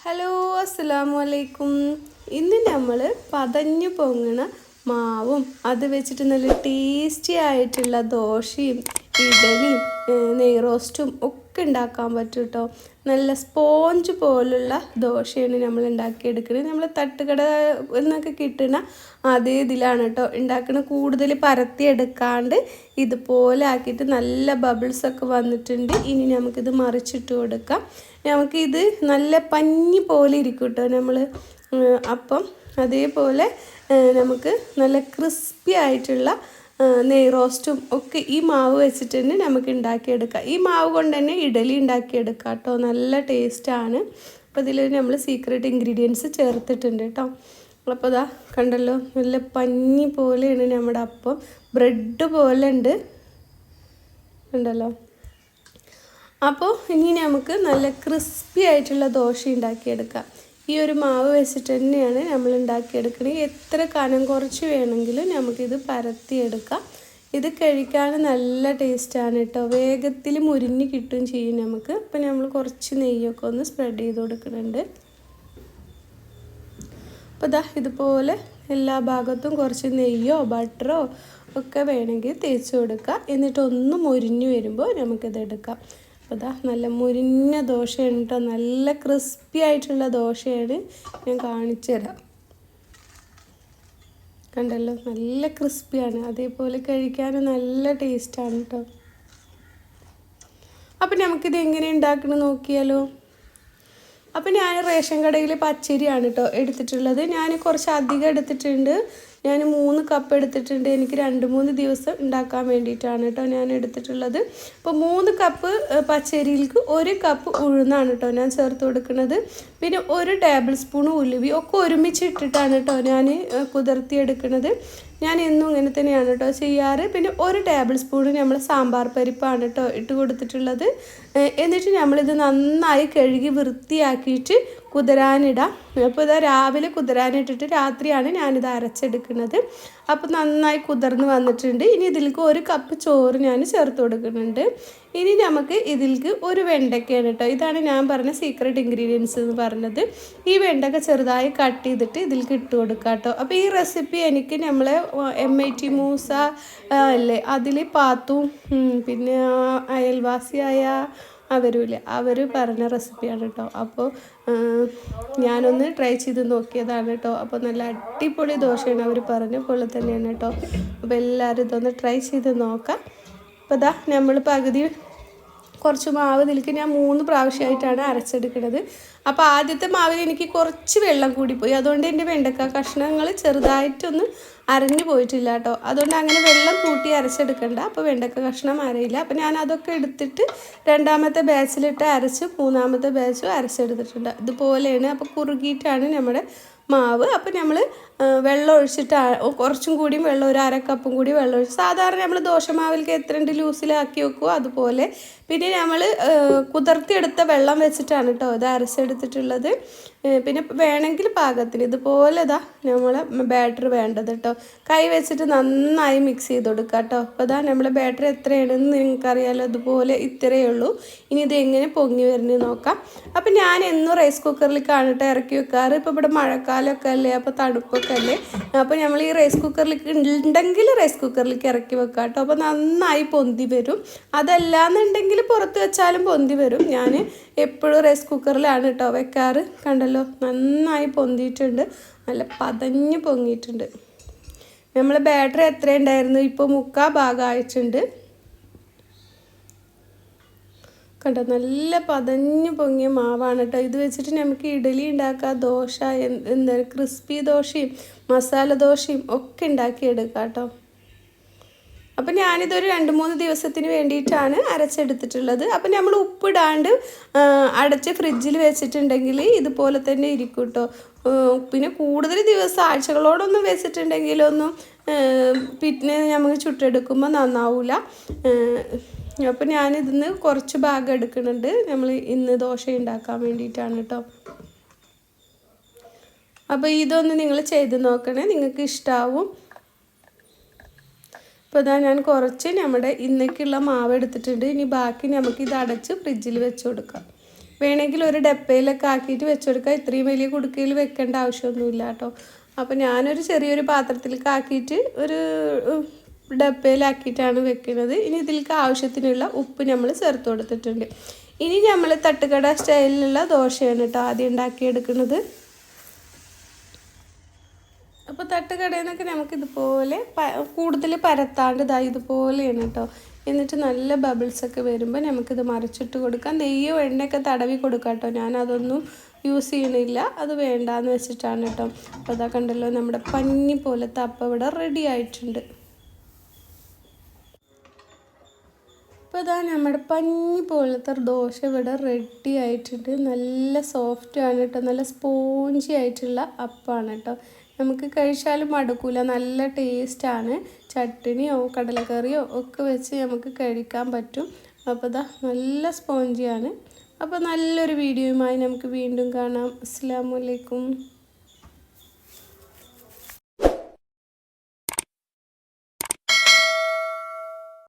Hello അസ്സലാമു അലൈക്കും ഇന്ന് നമ്മൾ പതഞ്ഞു പൊങ്ങണ മാവും അത് വെച്ചിട്ട് നല്ല ടേസ്റ്റി ആയിട്ടുള്ള ദോശയും ഇഡലിയും നെയ് റോസ്റ്റും ഒക്കെ ഉണ്ടാക്കാൻ പറ്റും കേട്ടോ നല്ല സ്പോഞ്ച് പോലുള്ള ദോശയാണ് നമ്മൾ ഉണ്ടാക്കിയെടുക്കുന്നത്. നമ്മൾ തട്ടുകട എന്നൊക്കെ കിട്ടുന്ന അതേ ഇതിലാണ് കേട്ടോ ഉണ്ടാക്കുന്നത് കൂടുതൽ പരത്തിയെടുക്കാണ്ട് ഇതുപോലെ ആക്കിയിട്ട് നല്ല ബബിൾസ് ഒക്കെ വന്നിട്ടുണ്ട്. ഇനി നമുക്കിത് മറിച്ചിട്ട് കൊടുക്കാം. നമുക്കിത് നല്ല പഞ്ഞി പോലെ ഇരിക്കും കേട്ടോ നമ്മൾ അപ്പം അതേപോലെ നമുക്ക് നല്ല ക്രിസ്പി ആയിട്ടുള്ള ഏഹ് നെയ് റോസ്റ്റും ഒക്കെ ഈ മാവ് വെച്ചിട്ട് തന്നെ നമുക്ക് ഉണ്ടാക്കിയെടുക്കാം. ഈ മാവ് കൊണ്ട് തന്നെ ഇഡലി ഉണ്ടാക്കിയെടുക്കാം കേട്ടോ നല്ല ടേസ്റ്റാണ്. അപ്പോൾ ഇതിൽ നമ്മൾ സീക്രട്ട് ഇൻഗ്രീഡിയൻസ് ചേർത്തിട്ടുണ്ട് കേട്ടോ അപ്പോൾ ഇതാ കണ്ടല്ലോ നല്ല പഞ്ഞി പോലെയാണ് നമ്മുടെ അപ്പം. ബ്രെഡ് പോലെ ഉണ്ട്. ഉണ്ടല്ലോ അപ്പോൾ ഇനി നമുക്ക് നല്ല ക്രിസ്പി ആയിട്ടുള്ള ദോശ ഉണ്ടാക്കിയെടുക്കാം. ഈ ഒരു മാവ് വെച്ചിട്ട് തന്നെയാണ് നമ്മൾ ഉണ്ടാക്കിയെടുക്കുന്നത് എത്ര കനം കുറച്ച് വേണമെങ്കിലും നമുക്കിത് പരത്തിയെടുക്കാം. ഇത് കഴിക്കാൻ നല്ല ടേസ്റ്റാണ് കേട്ടോ. വേഗത്തിൽ മുരിഞ്ഞ് കിട്ടുകയും ചെയ്യും നമുക്ക്. അപ്പം നമ്മൾ കുറച്ച് നെയ്യൊക്കെ ഒന്ന് സ്പ്രെഡ് ചെയ്ത് കൊടുക്കുന്നുണ്ട്. അപ്പോൾ ഇതാ ഇതുപോലെ എല്ലാ ഭാഗത്തും കുറച്ച് നെയ്യോ ബട്ടറോ ഒക്കെ വേണമെങ്കിൽ തേച്ച് കൊടുക്കുക എന്നിട്ട് ഒന്ന് മുരിഞ്ഞ് വരുമ്പോൾ നമുക്കിത് എടുക്കാം അപ്പോൾ ഇതാ നല്ല മുരിഞ്ഞ ദോശയാണ് കേട്ടോ നല്ല ക്രിസ്പി ആയിട്ടുള്ള ദോശയാണ് ഞാൻ കാണിച്ചു തരാം. കണ്ടല്ലോ നല്ല ക്രിസ്പിയാണ് അതേപോലെ കഴിക്കാൻ നല്ല ടേസ്റ്റാണ് കേട്ടോ അപ്പം നമുക്കിത് എങ്ങനെ ഉണ്ടാക്കണം നോക്കിയാലോ? അപ്പം ഞാൻ റേഷൻ കടയിൽ പച്ചരിയാണ് കേട്ടോ എടുത്തിട്ടുള്ളത്. ഞാൻ കുറച്ച് അധികം എടുത്തിട്ടുണ്ട്. ഞാൻ മൂന്ന് കപ്പ് എടുത്തിട്ടുണ്ട്. എനിക്ക് രണ്ട് മൂന്ന് ദിവസം ഉണ്ടാക്കാൻ വേണ്ടിയിട്ടാണ് കേട്ടോ ഞാൻ എടുത്തിട്ടുള്ളത്. അപ്പോൾ മൂന്ന് കപ്പ് പച്ചരിയിൽക്ക് ഒരു കപ്പ് ഉഴുന്നാണ് കേട്ടോ ഞാൻ ചേർത്ത് കൊടുക്കുന്നത്. പിന്നെ ഒരു ടേബിൾ സ്പൂൺ ഉലുവി ഒക്കെ ഒരുമിച്ച് ഇട്ടിട്ടാണ് കേട്ടോ ഞാൻ കുതിർത്തിയെടുക്കുന്നത് ഞാൻ എന്നും ഇങ്ങനെ തന്നെയാണ് കേട്ടോ ചെയ്യാറ്. പിന്നെ ഒരു ടേബിൾ സ്പൂൺ നമ്മൾ സാമ്പാർ പരിപ്പാണ് കേട്ടോ ഇട്ട് കൊടുത്തിട്ടുള്ളത്. എന്നിട്ട് നമ്മളിത് നന്നായി കഴുകി വൃത്തിയാക്കിയിട്ട് കുതിരാനിടാം. അപ്പോൾ ഇതാ രാവിലെ കുതിരാനിട്ടിട്ട് രാത്രിയാണ് ഞാനിത് അരച്ചെടുക്കുന്നത്. അപ്പോൾ നന്നായി കുതിർന്ന് വന്നിട്ടുണ്ട്. ഇനി ഇതിലേക്ക് ഒരു കപ്പ് ചോറ് ഞാൻ ചേർത്ത് കൊടുക്കുന്നുണ്ട്. ഇനി നമുക്ക് ഇതിലേക്ക് ഒരു വെണ്ടയ്ക്കയാണ് കേട്ടോ. ഇതാണ് ഞാൻ പറഞ്ഞ സീക്രട്ട് ഇൻഗ്രീഡിയൻസ് എന്ന് പറഞ്ഞത്. ഈ വെണ്ടക്ക ചെറുതായി കട്ട് ചെയ്തിട്ട് ഇതിലേക്ക് ഇട്ട് കൊടുക്കുക കേട്ടോ. അപ്പോൾ ഈ റെസിപ്പി എനിക്ക് നമ്മളെ എം ഐ ടി മൂസ അല്ലേ? അതിൽ പാത്തും പിന്നെ അയൽവാസിയായ അവരുമില്ല അവർ പറഞ്ഞ റെസിപ്പിയാണ് കേട്ടോ അപ്പോൾ ഞാനൊന്ന് ട്രൈ ചെയ്ത് നോക്കിയതാണ് കേട്ടോ അപ്പോൾ നല്ല അടിപൊളി ദോശയാണ് അവർ പറഞ്ഞ പോലെ തന്നെയാണ് കേട്ടോ അപ്പോൾ എല്ലാവരും ഇതൊന്ന് ട്രൈ ചെയ്ത് നോക്കാം. അപ്പോൾ ഇതാ നമ്മൾ പകുതി കുറച്ച് മാവ് ഇതിലേക്ക് ഞാൻ മൂന്ന് പ്രാവശ്യമായിട്ടാണ് അരച്ചെടുക്കുന്നത്. അപ്പോൾ ആദ്യത്തെ മാവിൽ എനിക്ക് കുറച്ച് വെള്ളം കൂടിപ്പോയി. അതുകൊണ്ട് എന്റെ വെണ്ടക്ക കഷ്ണങ്ങൾ ചെറുതായിട്ടൊന്ന് അരഞ്ഞു പോയിട്ടില്ല കേട്ടോ. അതുകൊണ്ട് അങ്ങനെ വെള്ളം കൂട്ടി അരച്ചെടുക്കണ്ട. അപ്പോൾ വെണ്ടക്ക കഷ്ണം അരയില്ല. അപ്പോൾ ഞാൻ അതൊക്കെ എടുത്തിട്ട് രണ്ടാമത്തെ ബാച്ചിലിട്ട് അരച്ച് മൂന്നാമത്തെ ബാച്ചും അരച്ചെടുത്തിട്ടുണ്ട്. ഇതുപോലെയാണ്. അപ്പോൾ കുറുകിയിട്ടാണ് നമ്മുടെ മാവ്. അപ്പോൾ നമ്മൾ വെള്ളം ഒഴിച്ചിട്ട് കുറച്ചും കൂടിയും വെള്ളം ഒരു അര കൂടി വെള്ളം ഒഴിച്ച് സാധാരണ നമ്മൾ ദോശമാവിലേക്ക് എത്രണ്ട് ലൂസിലാക്കി വെക്കുക അതുപോലെ. പിന്നെ നമ്മൾ കുതിർത്തിയെടുത്ത വെള്ളം വെച്ചിട്ടാണ് കേട്ടോ ഇത് അരച്ചെടുത്തിട്ടുള്ളത്. പിന്നെ വേണമെങ്കിൽ പാകത്തിന് ഇതുപോലെ ഇതാ നമ്മൾ ബാറ്റർ വേണ്ടത് കേട്ടോ. കൈ വെച്ചിട്ട് നന്നായി മിക്സ് ചെയ്ത് കൊടുക്കുക കേട്ടോ. അപ്പോൾ ഇതാ നമ്മൾ ബാറ്റർ എത്രയാണെന്ന് നിങ്ങൾക്കറിയാലോ ഇതുപോലെ ഇത്രയേ ഉള്ളൂ. ഇനി ഇത് എങ്ങനെ പൊങ്ങി വരുന്നത് നോക്കാം. അപ്പം ഞാൻ എന്നും റൈസ് കുക്കറിൽ കേട്ടോ ഇറക്കി വെക്കാറ്. ഇപ്പോൾ ഇവിടെ മഴക്കാലമൊക്കെ അല്ലേ അപ്പോൾ തണുപ്പൊക്കെ അല്ലേ അപ്പോൾ നമ്മൾ ഈ റൈസ് കുക്കറിലേക്ക് ഉണ്ടെങ്കിൽ റൈസ് കുക്കറിലേക്ക് ഇറക്കി വെക്കാം കേട്ടോ അപ്പോൾ നന്നായി പൊന്തി വരും. അതല്ലാന്നുണ്ടെങ്കിൽ പുറത്ത് വെച്ചാലും പൊന്തി വരും. ഞാൻ എപ്പോഴും റൈസ് കുക്കറിലാണ് കേട്ടോ വെക്കാറ്. കണ്ടല്ലോ? നന്നായി പൊന്തിയിട്ടുണ്ട്. നല്ല പതഞ്ഞ് പൊങ്ങിയിട്ടുണ്ട്. നമ്മൾ ബാറ്ററി എത്രയുണ്ടായിരുന്നു? ഇപ്പോൾ മുക്കാ ഭാഗമായിട്ടുണ്ട് കണ്ടോ നല്ല പതഞ്ഞ് പൊങ്ങിയ മാവാണ് കേട്ടോ. ഇത് വെച്ചിട്ട് നമുക്ക് ഇഡലി ഉണ്ടാക്കാം ദോശ എന്ത് ക്രിസ്പി ദോശയും മസാല ദോശയും ഒക്കെ ഉണ്ടാക്കിയെടുക്കാം കേട്ടോ. അപ്പം ഞാനിതൊരു രണ്ട് മൂന്ന് ദിവസത്തിന് വേണ്ടിയിട്ടാണ് അരച്ചെടുത്തിട്ടുള്ളത്. അപ്പം നമ്മൾ ഉപ്പിടാണ്ട് അടച്ച് ഫ്രിഡ്ജിൽ വെച്ചിട്ടുണ്ടെങ്കിൽ ഇതുപോലെ തന്നെ ഇരിക്കും കേട്ടോ. പിന്നെ കൂടുതൽ ദിവസം ആഴ്ചകളോടൊന്നും വെച്ചിട്ടുണ്ടെങ്കിലൊന്നും പിന്നെ നമുക്ക് ചുട്ടെടുക്കുമ്പോൾ നന്നാവില്ല അപ്പം ഞാനിതിന്ന് കുറച്ച് ഭാഗം എടുക്കുന്നുണ്ട്. നമ്മൾ ഇന്ന് ദോശ ഉണ്ടാക്കാൻ വേണ്ടിയിട്ടാണ് കേട്ടോ. അപ്പോൾ ഇതൊന്ന് നിങ്ങൾ ചെയ്ത് നോക്കണേ. നിങ്ങൾക്ക് ഇഷ്ടാവും. ഇപ്പോൾ ഇതാ ഞാൻ കുറച്ച് നമ്മുടെ ഇന്നേക്കുള്ള മാവ് എടുത്തിട്ടുണ്ട്. ഇനി ബാക്കി നമുക്ക് ഇത് അടച്ച് ഫ്രിഡ്ജിൽ വെച്ച് കൊടുക്കാം. വേണമെങ്കിൽ ഒരു ഡപ്പയിലൊക്കെ ആക്കിയിട്ട് വെച്ച് കൊടുക്കാം. ഇത്രയും വലിയ കുടുക്കയിൽ വെക്കേണ്ട ആവശ്യമൊന്നുമില്ല കേട്ടോ. അപ്പോൾ ഞാനൊരു ചെറിയൊരു പാത്രത്തിലേക്ക് ആക്കിയിട്ട് ഒരു ഉം, ഡപ്പയിലാക്കിയിട്ടാണ് വെക്കുന്നത്. ഇനി ഇതിലേക്ക് ആവശ്യത്തിനുള്ള ഉപ്പ് നമ്മൾ ചേർത്ത് കൊടുത്തിട്ടുണ്ട്. ഇനി നമ്മൾ തട്ടുകട സ്റ്റൈലിലുള്ള ദോശയാണ് കേട്ടോ ആദ്യം ഉണ്ടാക്കിയെടുക്കുന്നത്. അപ്പോൾ തട്ടുകടയിൽ നമുക്ക് ഇതുപോലെ കൂടുതൽ പരത്താണ്ട് ഇതാ ഇതുപോലെയാണ് കേട്ടോ എന്നിട്ട് നല്ല ബബിൾസ് ഒക്കെ വരുമ്പോൾ നമുക്കിത് മറിച്ചിട്ട് കൊടുക്കാം. നെയ്യോ എണ്ണയൊക്കെ തടവി കൊടുക്കാം കേട്ടോ ഞാനതൊന്നും യൂസ് ചെയ്യണില്ല. അത് വേണ്ടാന്ന് വെച്ചിട്ടാണ് കേട്ടോ അപ്പോൾ അതാ കണ്ടല്ലോ നമ്മുടെ പഞ്ഞി പോലത്തെ അപ്പം ഇവിടെ റെഡി ആയിട്ടുണ്ട്. ഇപ്പോൾ ഇതാ നമ്മുടെ പഞ്ഞി പോലത്തെ ദോശ ഇവിടെ റെഡി ആയിട്ടുണ്ട്. നല്ല സോഫ്റ്റ് ആണ് കേട്ടോ നല്ല സ്പോഞ്ചി ആയിട്ടുള്ള അപ്പമാണ് കേട്ടോ നമുക്ക് കഴിച്ചാലും മടുക്കൂല. നല്ല ടേസ്റ്റാണ് ചട്ടിനിയോ കടലക്കറിയോ ഒക്കെ വെച്ച് നമുക്ക് കഴിക്കാൻ പറ്റും. അപ്പോൾ ഇതാ നല്ല സ്പോഞ്ചിയാണ് അപ്പോൾ നല്ലൊരു വീഡിയോയുമായി നമുക്ക് വീണ്ടും കാണാം. അസ്സാം വലൈക്കും